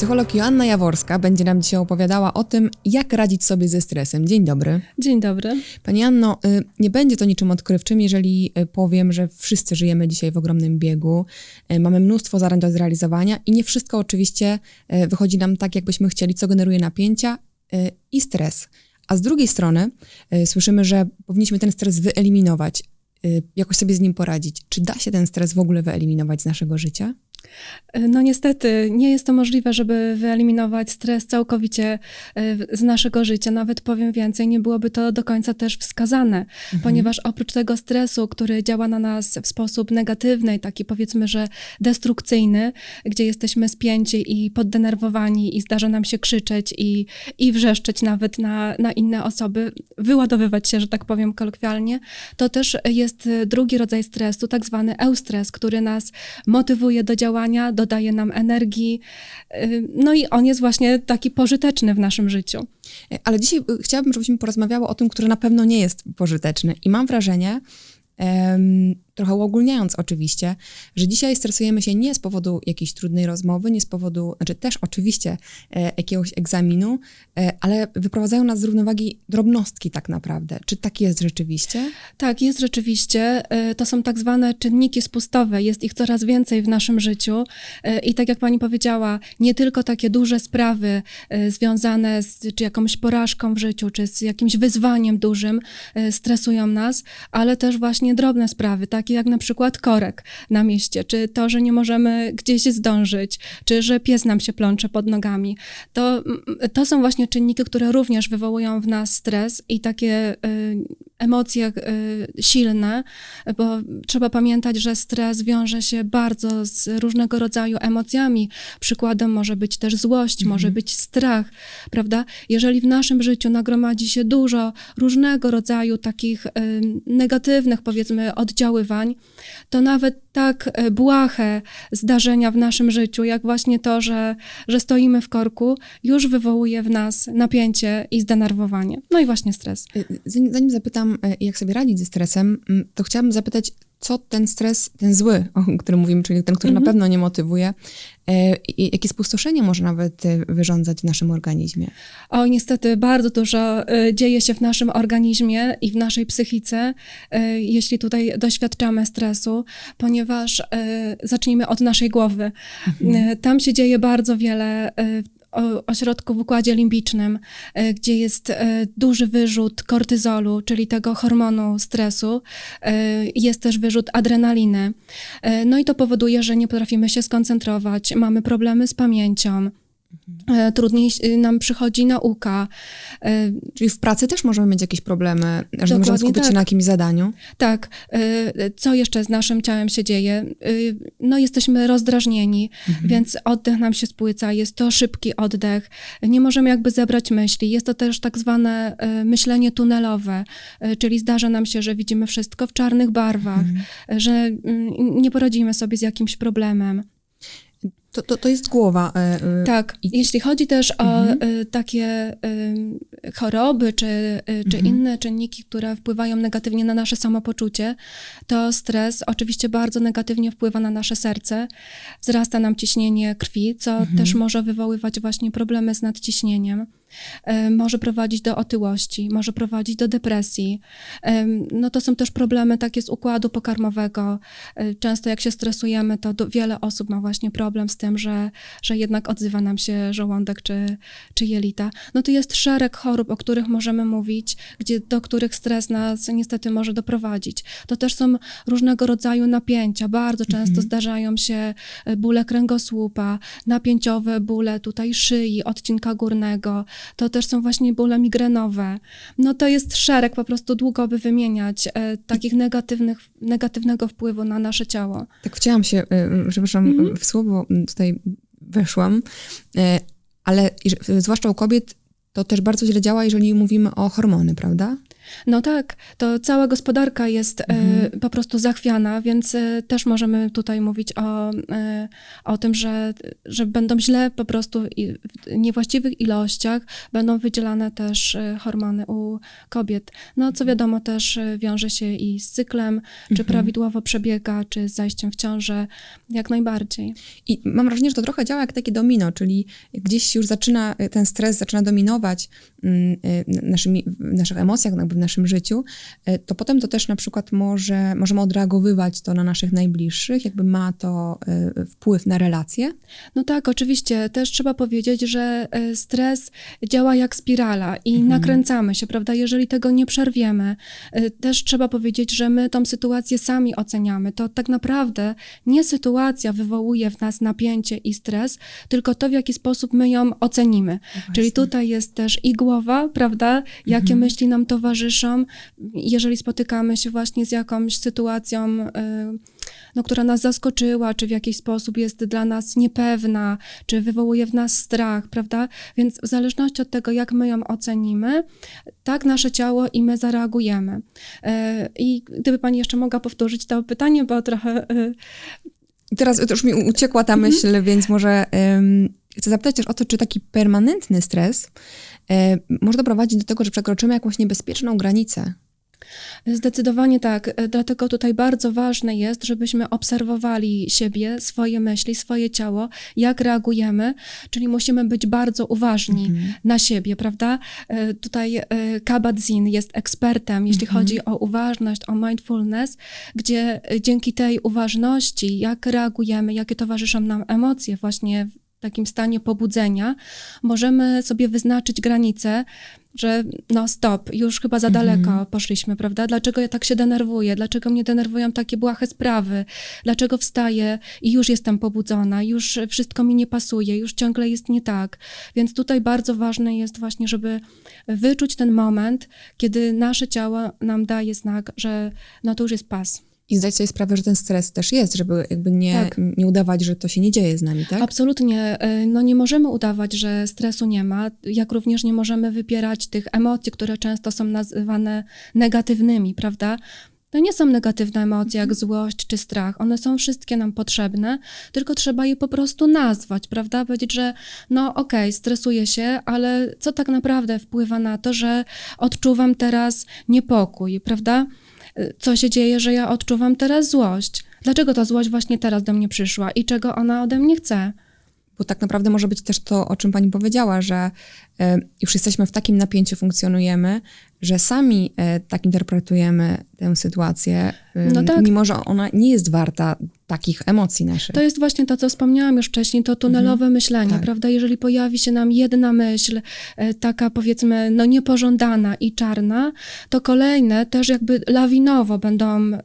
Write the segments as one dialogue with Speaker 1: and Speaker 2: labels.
Speaker 1: Psycholog Joanna Jaworska będzie nam dzisiaj opowiadała o tym, jak radzić sobie ze stresem. Dzień dobry.
Speaker 2: Dzień dobry.
Speaker 1: Pani Anno, y, nie będzie to niczym odkrywczym, jeżeli y, powiem, że wszyscy żyjemy dzisiaj w ogromnym biegu, y, mamy mnóstwo zadań do zrealizowania i nie wszystko oczywiście wychodzi nam tak, jakbyśmy chcieli, co generuje napięcia i stres. A z drugiej strony słyszymy, że powinniśmy ten stres wyeliminować, jakoś sobie z nim poradzić. Czy da się ten stres w ogóle wyeliminować z naszego życia?
Speaker 2: No niestety nie jest to możliwe, żeby wyeliminować stres całkowicie e, z naszego życia. Nawet powiem więcej, nie byłoby to do końca też wskazane, mhm. ponieważ oprócz tego stresu, który działa na nas w sposób negatywny, taki powiedzmy, że destrukcyjny, gdzie jesteśmy spięci i poddenerwowani i zdarza nam się krzyczeć i, i wrzeszczeć nawet na, na inne osoby, wyładowywać się, że tak powiem kolokwialnie, to też jest drugi rodzaj stresu, tak zwany eustres, który nas motywuje do działania działania, dodaje nam energii. Y, no i on jest właśnie taki pożyteczny w naszym życiu.
Speaker 1: Ale dzisiaj y, chciałabym, żebyśmy porozmawiały o tym, który na pewno nie jest pożyteczny. I mam wrażenie, trochę uogólniając oczywiście, że dzisiaj stresujemy się nie z powodu jakiejś trudnej rozmowy, nie z powodu, znaczy też oczywiście e, jakiegoś egzaminu, e, ale wyprowadzają nas z równowagi drobnostki tak naprawdę. Czy tak jest rzeczywiście?
Speaker 2: Tak, jest rzeczywiście. E, to są tak zwane czynniki spustowe. Jest ich coraz więcej w naszym życiu i tak jak pani powiedziała, nie tylko takie duże sprawy związane z czy jakąś porażką w życiu, czy z jakimś wyzwaniem dużym stresują nas, ale też właśnie drobne sprawy, takie jak na przykład korek na mieście, czy to, że nie możemy gdzieś zdążyć, czy że pies nam się plącze pod nogami. To, to są właśnie czynniki, które również wywołują w nas stres i takie y, emocje y, silne, bo trzeba pamiętać, że stres wiąże się bardzo z różnego rodzaju emocjami. Przykładem może być też złość, mhm. może być strach, prawda? Jeżeli w naszym życiu nagromadzi się dużo różnego rodzaju takich y, negatywnych, powiedzmy, oddziaływań, to nawet tak e, błahe zdarzenia w naszym życiu, jak właśnie to, że, że stoimy w korku, już wywołuje w nas napięcie i zdenerwowanie. No i właśnie stres. E,
Speaker 1: zanim zapytam, e, jak sobie radzić ze stresem, to chciałabym zapytać, co ten stres, ten zły, o którym mówimy, czyli ten, który mhm. na pewno nie motywuje, e, jakie spustoszenie może nawet e, wyrządzać w naszym organizmie?
Speaker 2: O, niestety bardzo dużo e, dzieje się w naszym organizmie i w naszej psychice, jeśli tutaj doświadczamy stresu, ponieważ zacznijmy od naszej głowy. Mhm. Tam się dzieje bardzo wiele ośrodku w układzie limbicznym, e, gdzie jest e, duży wyrzut kortyzolu, czyli tego hormonu stresu. E, jest też wyrzut adrenaliny. No i to powoduje, że nie potrafimy się skoncentrować, mamy problemy z pamięcią. E, trudniej nam przychodzi nauka.
Speaker 1: E, Czyli w pracy też możemy mieć jakieś problemy, że nie możemy skupić tak. się na jakimś zadaniu?
Speaker 2: Tak. E, co jeszcze z naszym ciałem się dzieje? No jesteśmy rozdrażnieni, mhm. więc oddech nam się spłyca, jest to szybki oddech. Nie możemy jakby zebrać myśli. Jest to też tak zwane myślenie tunelowe, czyli zdarza nam się, że widzimy wszystko w czarnych barwach, mhm. że mm, nie poradzimy sobie z jakimś problemem.
Speaker 1: To, to, to jest głowa. E,
Speaker 2: e, tak. Jeśli chodzi też o mhm. E, takie choroby czy, czy mhm. inne czynniki, które wpływają negatywnie na nasze samopoczucie, to stres oczywiście bardzo negatywnie wpływa na nasze serce. Wzrasta nam ciśnienie krwi, co mhm. też może wywoływać właśnie problemy z nadciśnieniem. E, może prowadzić do otyłości, może prowadzić do depresji. E, no to są też problemy takie z układu pokarmowego. E, często jak się stresujemy, to wiele osób ma właśnie problem z tym, że, że jednak odzywa nam się żołądek czy, czy jelita. No to jest szereg chorób, o których możemy mówić, gdzie, do których stres nas niestety może doprowadzić. To też są różnego rodzaju napięcia. Bardzo często mhm. zdarzają się bóle kręgosłupa, napięciowe bóle tutaj szyi, odcinka górnego, to też są właśnie bóle migrenowe. No to jest szereg, po prostu długo by wymieniać e, takich negatywnych, negatywnego wpływu na nasze ciało.
Speaker 1: Tak chciałam się, e, przepraszam, mhm. w słowo tutaj weszłam, e, ale zwłaszcza u kobiet to też bardzo źle działa, jeżeli mówimy o hormony, prawda?
Speaker 2: No tak, to cała gospodarka jest
Speaker 1: Mhm.
Speaker 2: e, po prostu zachwiana, więc e, też możemy tutaj mówić o, e, o tym, że, że będą źle po prostu w niewłaściwych ilościach będą wydzielane też hormony u kobiet. No co wiadomo też wiąże się i z cyklem, czy
Speaker 1: Mhm.
Speaker 2: prawidłowo przebiega, czy z zajściem w ciążę, jak najbardziej.
Speaker 1: I mam wrażenie, że to trochę działa jak takie domino, czyli gdzieś już zaczyna, ten stres zaczyna dominować mm, w naszych emocjach, jakby w naszym życiu, y, to potem to też na przykład może, możemy odreagowywać to na naszych najbliższych, jakby ma to y, wpływ na relacje.
Speaker 2: No tak, oczywiście. Też trzeba powiedzieć, że e, stres działa jak spirala i nakręcamy się, prawda? Jeżeli tego nie przerwiemy, e, też trzeba powiedzieć, że my tą sytuację sami oceniamy. To tak naprawdę nie sytuacja wywołuje w nas napięcie i stres, tylko to, w jaki sposób my ją ocenimy. Czyli tutaj jest też i głowa, prawda? Jakie myśli nam towarzyszą, jeżeli spotykamy się właśnie z jakąś sytuacją, y, no, która nas zaskoczyła, czy w jakiś sposób jest dla nas niepewna, czy wywołuje w nas strach, prawda? Więc w zależności od tego, jak my ją ocenimy, tak nasze ciało i my zareagujemy. Y, I gdyby Pani jeszcze mogła powtórzyć to pytanie, bo trochę
Speaker 1: I Teraz już mi uciekła ta myśl, więc może ym, chcę zapytać też o to, czy taki permanentny stres może doprowadzić do tego, że przekroczymy jakąś niebezpieczną granicę.
Speaker 2: Zdecydowanie tak. E, Dlatego tutaj bardzo ważne jest, żebyśmy obserwowali siebie, swoje myśli, swoje ciało, jak reagujemy, czyli musimy być bardzo uważni na siebie, prawda? E, Tutaj e, Kabat-Zinn jest ekspertem, jeśli chodzi o uważność, o mindfulness, gdzie e, dzięki tej uważności, jak reagujemy, jakie towarzyszą nam emocje właśnie takim stanie pobudzenia, możemy sobie wyznaczyć granice, że no stop, już chyba za daleko poszliśmy, prawda? Dlaczego ja tak się denerwuję? Dlaczego mnie denerwują takie błahe sprawy? Dlaczego wstaję i już jestem pobudzona, już wszystko mi nie pasuje, już ciągle jest nie tak? Więc tutaj bardzo ważne jest właśnie, żeby wyczuć ten moment, kiedy nasze ciało nam daje znak, że no to już jest pas.
Speaker 1: I zdać sobie sprawę, że ten stres też jest, żeby jakby nie,
Speaker 2: Tak.
Speaker 1: nie udawać, że to się nie dzieje z nami, tak?
Speaker 2: Absolutnie. y, No nie możemy udawać, że stresu nie ma, jak również nie możemy wypierać tych emocji, które często są nazywane negatywnymi, prawda? To nie są negatywne emocje jak złość czy strach. One są wszystkie nam potrzebne, tylko trzeba je po prostu nazwać, prawda? Powiedzieć, że no okej, stresuję się, ale co tak naprawdę wpływa na to, że odczuwam teraz niepokój, prawda? Co się dzieje, że ja odczuwam teraz złość? Dlaczego ta złość właśnie teraz do mnie przyszła i czego ona ode mnie chce?
Speaker 1: Bo tak naprawdę może być też to, o czym pani powiedziała, że e, już jesteśmy w takim napięciu, funkcjonujemy, że sami e, tak interpretujemy tę sytuację,
Speaker 2: No tak.
Speaker 1: mimo że ona nie jest warta takich emocji naszych.
Speaker 2: To jest właśnie to, co wspomniałam już wcześniej, to tunelowe myślenie,
Speaker 1: Tak.
Speaker 2: prawda? Jeżeli pojawi się nam jedna myśl, e, taka powiedzmy, no niepożądana i czarna, to kolejne też jakby lawinowo będą y,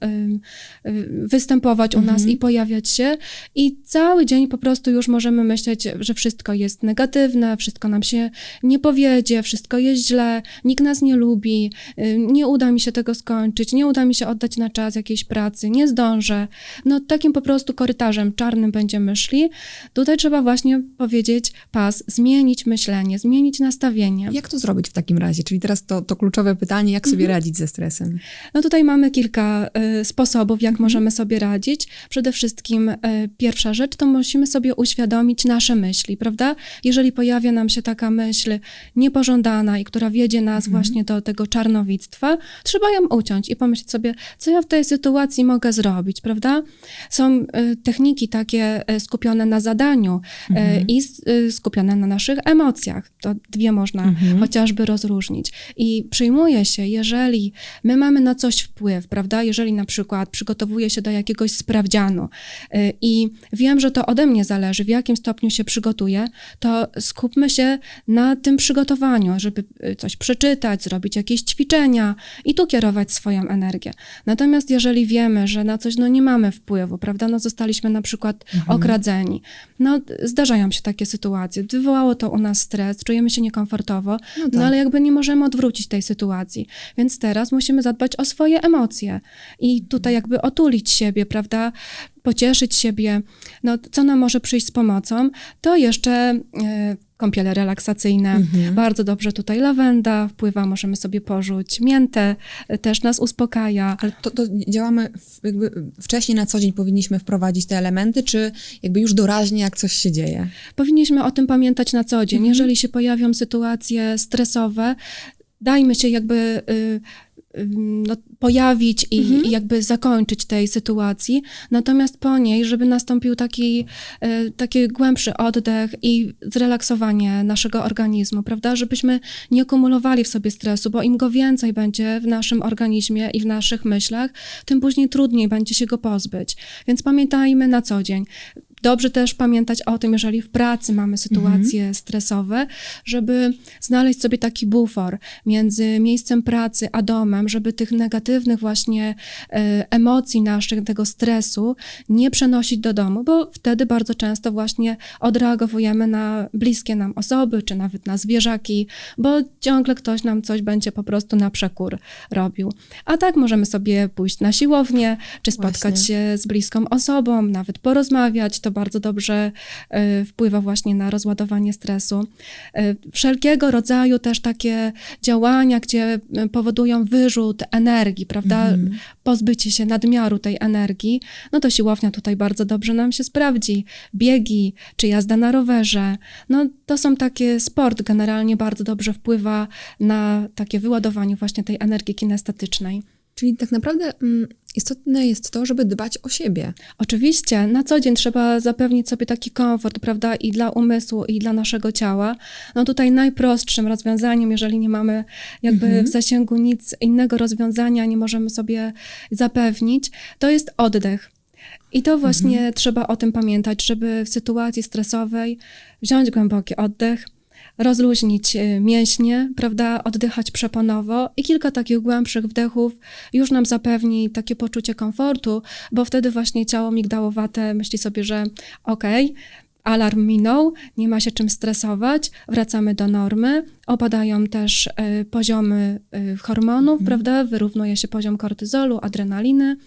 Speaker 2: występować u nas i pojawiać się i cały dzień po prostu już możemy myśleć, że wszystko jest negatywne, wszystko nam się nie powiedzie, wszystko jest źle, nikt nas nie lubi, y, nie uda mi się tego skończyć, nie uda mi się oddać na czas jakiejś pracy, nie zdążę. No takim po prostu korytarzem czarnym będziemy szli. Tutaj trzeba właśnie powiedzieć pas, zmienić myślenie, zmienić nastawienie.
Speaker 1: Jak to zrobić w takim razie? Czyli teraz to, to kluczowe pytanie, jak sobie
Speaker 2: Mhm.
Speaker 1: radzić ze stresem?
Speaker 2: No tutaj mamy kilka y, sposobów, jak możemy sobie radzić. Przede wszystkim y, pierwsza rzecz to musimy sobie uświadomić nasze myśli, prawda? Jeżeli pojawia nam się taka myśl niepożądana i która wiedzie nas właśnie do tego czarnowictwa, trzeba ją uciąć i pomyśleć sobie, co ja w tej sytuacji mogę zrobić, prawda? Są y, techniki takie y, skupione na zadaniu y, i s- y, skupione na naszych emocjach. To dwie można chociażby rozróżnić. I przyjmuje się, jeżeli my mamy na coś wpływ, prawda? Jeżeli na przykład przygotowuję się do jakiegoś sprawdzianu i wiem, że to ode mnie zależy, w jakim stopniu się przygotuję, to skupmy się na tym przygotowaniu, żeby coś przeczytać, zrobić jakieś ćwiczenia i tu kierować swoją energię. Natomiast jeżeli wiemy, że na coś no, nie mamy wpływu, prawda? No, zostaliśmy na przykład okradzeni. No, zdarzają się takie sytuacje. Wywołało to u nas stres, czujemy się niekomfortowo,
Speaker 1: No
Speaker 2: no,
Speaker 1: tak.
Speaker 2: ale jakby nie możemy odwrócić tej sytuacji. Więc teraz musimy zadbać o swoje emocje i tutaj jakby otulić siebie, prawda? Pocieszyć siebie. No, co nam może przyjść z pomocą? To jeszcze e, kąpiele relaksacyjne.
Speaker 1: Mhm.
Speaker 2: Bardzo dobrze tutaj lawenda wpływa, możemy sobie porzuć miętę, y, też nas uspokaja.
Speaker 1: Ale to, to działamy jakby wcześniej na co dzień powinniśmy wprowadzić te elementy, czy jakby już doraźnie, jak coś się dzieje?
Speaker 2: Powinniśmy o tym pamiętać na co dzień.
Speaker 1: Mhm.
Speaker 2: Jeżeli się pojawią sytuacje stresowe, dajmy się jakby y, no, pojawić i,
Speaker 1: Mhm.
Speaker 2: i jakby zakończyć tej sytuacji. Natomiast po niej, żeby nastąpił taki, y, taki głębszy oddech i zrelaksowanie naszego organizmu, prawda? Żebyśmy nie kumulowali w sobie stresu, bo im go więcej będzie w naszym organizmie i w naszych myślach, tym później trudniej będzie się go pozbyć. Więc pamiętajmy na co dzień. Dobrze też pamiętać o tym, jeżeli w pracy mamy sytuacje stresowe, żeby znaleźć sobie taki bufor między miejscem pracy a domem, żeby tych negatywnych właśnie e, emocji naszych, tego stresu nie przenosić do domu, bo wtedy bardzo często właśnie odreagowujemy na bliskie nam osoby, czy nawet na zwierzaki, bo ciągle ktoś nam coś będzie po prostu na przekór robił. A tak możemy sobie pójść na siłownię, czy spotkać
Speaker 1: Właśnie.
Speaker 2: się z bliską osobą, nawet porozmawiać, to bardzo dobrze e, wpływa właśnie na rozładowanie stresu. E, Wszelkiego rodzaju też takie działania, gdzie e, powodują wyrzut energii, prawda?
Speaker 1: Mhm.
Speaker 2: Pozbycie się nadmiaru tej energii, no to siłownia tutaj bardzo dobrze nam się sprawdzi. Biegi, czy jazda na rowerze, no to są takie, sport generalnie bardzo dobrze wpływa na takie wyładowanie właśnie tej energii kinestetycznej.
Speaker 1: Czyli tak naprawdę mm, istotne jest to, żeby dbać o siebie.
Speaker 2: Oczywiście, na co dzień trzeba zapewnić sobie taki komfort, prawda, i dla umysłu, i dla naszego ciała. No tutaj najprostszym rozwiązaniem, jeżeli nie mamy jakby
Speaker 1: Mhm.
Speaker 2: w zasięgu nic innego rozwiązania, nie możemy sobie zapewnić, to jest oddech. I to właśnie trzeba o tym pamiętać, żeby w sytuacji stresowej wziąć głęboki oddech, rozluźnić y, mięśnie, prawda, oddychać przeponowo i kilka takich głębszych wdechów już nam zapewni takie poczucie komfortu, bo wtedy właśnie ciało migdałowate myśli sobie, że okej, alarm minął, nie ma się czym stresować, wracamy do normy, opadają też y, poziomy y, hormonów, prawda, wyrównuje się poziom kortyzolu, adrenaliny,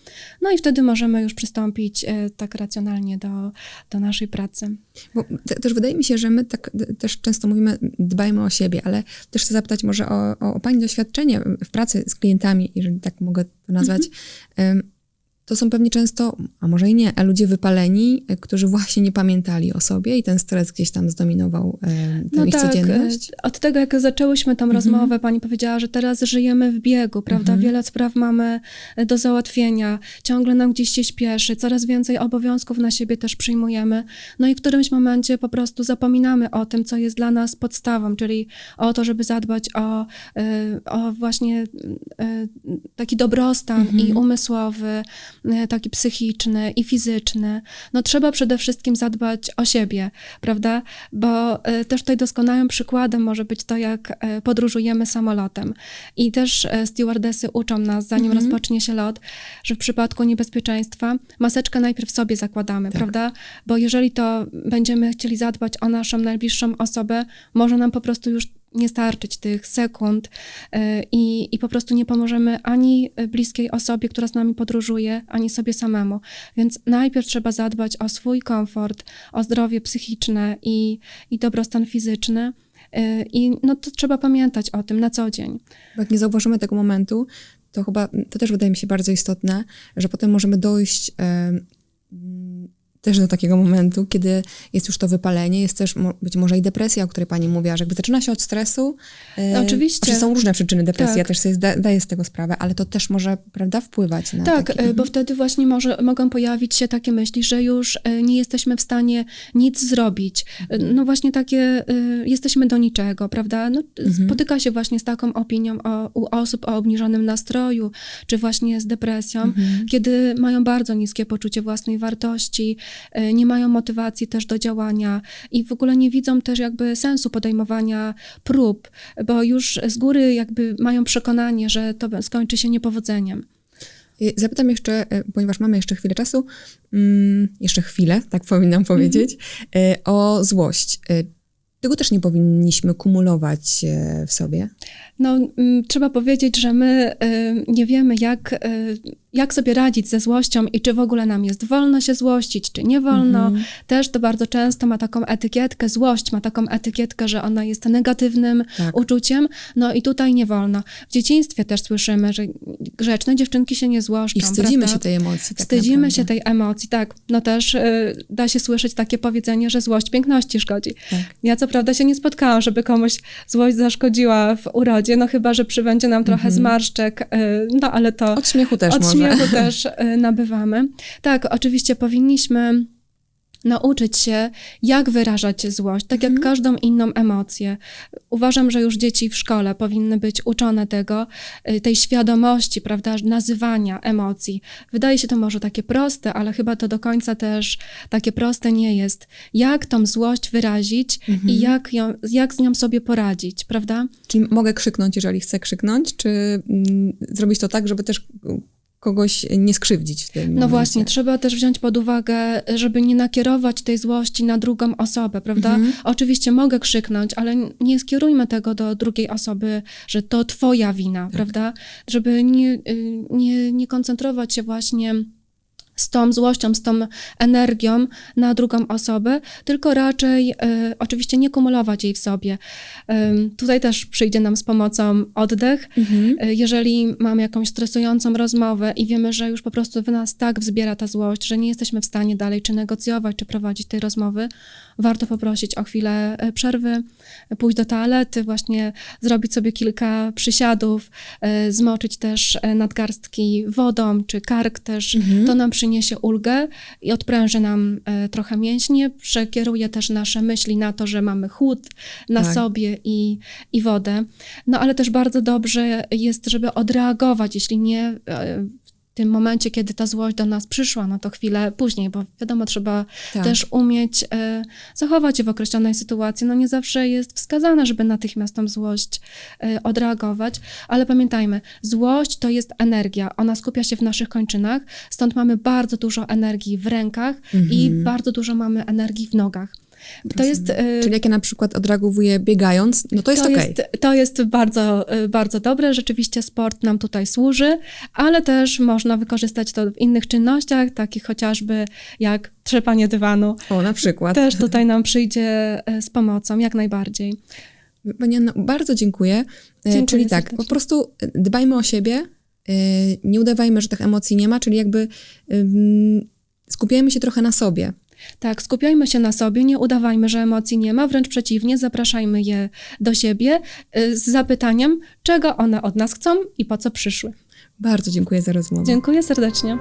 Speaker 2: no i wtedy możemy już przystąpić y, tak racjonalnie do, do naszej pracy.
Speaker 1: Bo te, też wydaje mi się, że my tak też często mówimy, dbajmy o siebie, ale też chcę zapytać może o, o, o Pani doświadczenie w pracy z klientami, jeżeli tak mogę to nazwać. Em, To są pewnie często, a może i nie, a ludzie wypaleni, e, którzy właśnie nie pamiętali o sobie i ten stres gdzieś tam zdominował e, tę ich codzienność.
Speaker 2: e, Od tego, jak zaczęłyśmy tą rozmowę, pani powiedziała, że teraz żyjemy w biegu, prawda?
Speaker 1: Mhm.
Speaker 2: Wiele spraw mamy e, do załatwienia, ciągle nam gdzieś się śpieszy, coraz więcej obowiązków na siebie też przyjmujemy. No i w którymś momencie po prostu zapominamy o tym, co jest dla nas podstawą, czyli o to, żeby zadbać o, o właśnie taki dobrostan i umysłowy, taki psychiczny i fizyczny. No trzeba przede wszystkim zadbać o siebie, prawda? Bo e, też tutaj doskonałym przykładem może być to, jak e, podróżujemy samolotem. I też e, stewardesy uczą nas, zanim
Speaker 1: Mhm.
Speaker 2: rozpocznie się lot, że w przypadku niebezpieczeństwa maseczkę najpierw sobie zakładamy,
Speaker 1: Tak.
Speaker 2: prawda? Bo jeżeli to będziemy chcieli zadbać o naszą najbliższą osobę, może nam po prostu już nie starczyć tych sekund e, i, i po prostu nie pomożemy ani bliskiej osobie, która z nami podróżuje, ani sobie samemu. Więc najpierw trzeba zadbać o swój komfort, o zdrowie psychiczne i, i dobrostan fizyczny. E, I no to trzeba pamiętać o tym na co dzień.
Speaker 1: Jak nie zauważymy tego momentu, to chyba to też wydaje mi się bardzo istotne, że potem możemy dojść mm, też do takiego momentu, kiedy jest już to wypalenie, jest też być może i depresja, o której pani mówiła, że jakby zaczyna się od stresu. e,
Speaker 2: Oczywiście.
Speaker 1: Znaczy są różne przyczyny depresji, ja
Speaker 2: Tak.
Speaker 1: też sobie zda, daję z tego sprawę, ale to też może, prawda, wpływać na
Speaker 2: Tak,
Speaker 1: taki...
Speaker 2: e, bo wtedy właśnie może, mogą pojawić się takie myśli, że już e, nie jesteśmy w stanie nic zrobić. No właśnie takie, jesteśmy do niczego, prawda? No, Spotyka się właśnie z taką opinią o, u osób o obniżonym nastroju, czy właśnie z depresją, kiedy mają bardzo niskie poczucie własnej wartości, nie mają motywacji też do działania i w ogóle nie widzą też jakby sensu podejmowania prób, bo już z góry jakby mają przekonanie, że to skończy się niepowodzeniem.
Speaker 1: Zapytam jeszcze, y, ponieważ mamy jeszcze chwilę czasu, mm, jeszcze chwilę, tak powinnam powiedzieć, y, o złość. Tego też nie powinniśmy kumulować w sobie.
Speaker 2: No, mm, trzeba powiedzieć, że my nie wiemy, jak jak sobie radzić ze złością i czy w ogóle nam jest wolno się złościć, czy nie wolno.
Speaker 1: Mhm.
Speaker 2: Też to bardzo często ma taką etykietkę, złość ma taką etykietkę, że ona jest negatywnym
Speaker 1: Tak.
Speaker 2: uczuciem. No i tutaj nie wolno. W dzieciństwie też słyszymy, że grzeczne dziewczynki się nie złoszczą.
Speaker 1: I wstydzimy
Speaker 2: prawda?
Speaker 1: się tej emocji. Tak
Speaker 2: Wstydzimy
Speaker 1: naprawdę.
Speaker 2: się tej emocji, tak. No też y, da się słyszeć takie powiedzenie, że złość piękności szkodzi.
Speaker 1: Tak.
Speaker 2: Ja co prawda się nie spotkałam, żeby komuś złość zaszkodziła w urodzie, no chyba, że przybędzie nam trochę zmarszczek, y, no ale to
Speaker 1: Od śmiechu też
Speaker 2: od śmiechu też y, nabywamy. Tak, oczywiście powinniśmy nauczyć się, jak wyrażać złość, tak
Speaker 1: Mhm.
Speaker 2: jak każdą inną emocję. Uważam, że już dzieci w szkole powinny być uczone tego, y, tej świadomości, prawda, nazywania emocji. Wydaje się to może takie proste, ale chyba to do końca też takie proste nie jest. Jak tą złość wyrazić
Speaker 1: Mhm.
Speaker 2: i jak, ją, jak z nią sobie poradzić, prawda?
Speaker 1: Czyli mogę krzyknąć, jeżeli chcę krzyknąć, czy mm, zrobić to tak, żeby też kogoś nie skrzywdzić w tym
Speaker 2: No
Speaker 1: momencie?
Speaker 2: właśnie, trzeba też wziąć pod uwagę, żeby nie nakierować tej złości na drugą osobę, prawda?
Speaker 1: Mhm.
Speaker 2: Oczywiście mogę krzyknąć, ale nie skierujmy tego do drugiej osoby, że to twoja wina,
Speaker 1: Tak.
Speaker 2: prawda? Żeby nie, y, nie, nie koncentrować się właśnie z tą złością, z tą energią na drugą osobę, tylko raczej y, oczywiście nie kumulować jej w sobie. Ym, tutaj też przyjdzie nam z pomocą oddech,
Speaker 1: Mhm.
Speaker 2: Y, jeżeli mamy jakąś stresującą rozmowę i wiemy, że już po prostu w nas tak wzbiera ta złość, że nie jesteśmy w stanie dalej czy negocjować, czy prowadzić tej rozmowy, warto poprosić o chwilę e, przerwy, e, pójść do toalety, właśnie zrobić sobie kilka przysiadów, e, zmoczyć też e, nadgarstki wodą, czy kark też.
Speaker 1: Mhm.
Speaker 2: To nam przyniesie ulgę i odpręży nam e, trochę mięśnie, przekieruje też nasze myśli na to, że mamy chłód na
Speaker 1: Tak.
Speaker 2: sobie i, i wodę. No ale też bardzo dobrze jest, żeby odreagować, jeśli nie e, tym momencie, kiedy ta złość do nas przyszła, no to chwilę później, bo wiadomo, trzeba
Speaker 1: Tak.
Speaker 2: też umieć e, zachować się w określonej sytuacji. No nie zawsze jest wskazane, żeby natychmiast tą złość e, odreagować, ale pamiętajmy, złość to jest energia, ona skupia się w naszych kończynach, stąd mamy bardzo dużo energii w rękach i
Speaker 1: Mhm.
Speaker 2: bardzo dużo mamy energii w nogach. To jest, e,
Speaker 1: Czyli jak ja na przykład odreagowuję biegając, no to jest
Speaker 2: to, jest, to jest bardzo, y, bardzo dobre. Rzeczywiście sport nam tutaj służy, ale też można wykorzystać to w innych czynnościach, takich chociażby jak trzepanie dywanu.
Speaker 1: O, na przykład.
Speaker 2: Też tutaj nam przyjdzie y, z pomocą, jak najbardziej.
Speaker 1: Pani Anno, bardzo dziękuję. E,
Speaker 2: Dziękuję
Speaker 1: czyli tak,
Speaker 2: serdecznie.
Speaker 1: po prostu dbajmy o siebie, e, nie udawajmy, że tych emocji nie ma, czyli jakby skupiajmy się trochę na sobie.
Speaker 2: Tak, skupiajmy się na sobie, nie udawajmy, że emocji nie ma, wręcz przeciwnie, zapraszajmy je do siebie y, z zapytaniem, czego one od nas chcą i po co przyszły.
Speaker 1: Bardzo dziękuję za rozmowę.
Speaker 2: Dziękuję serdecznie.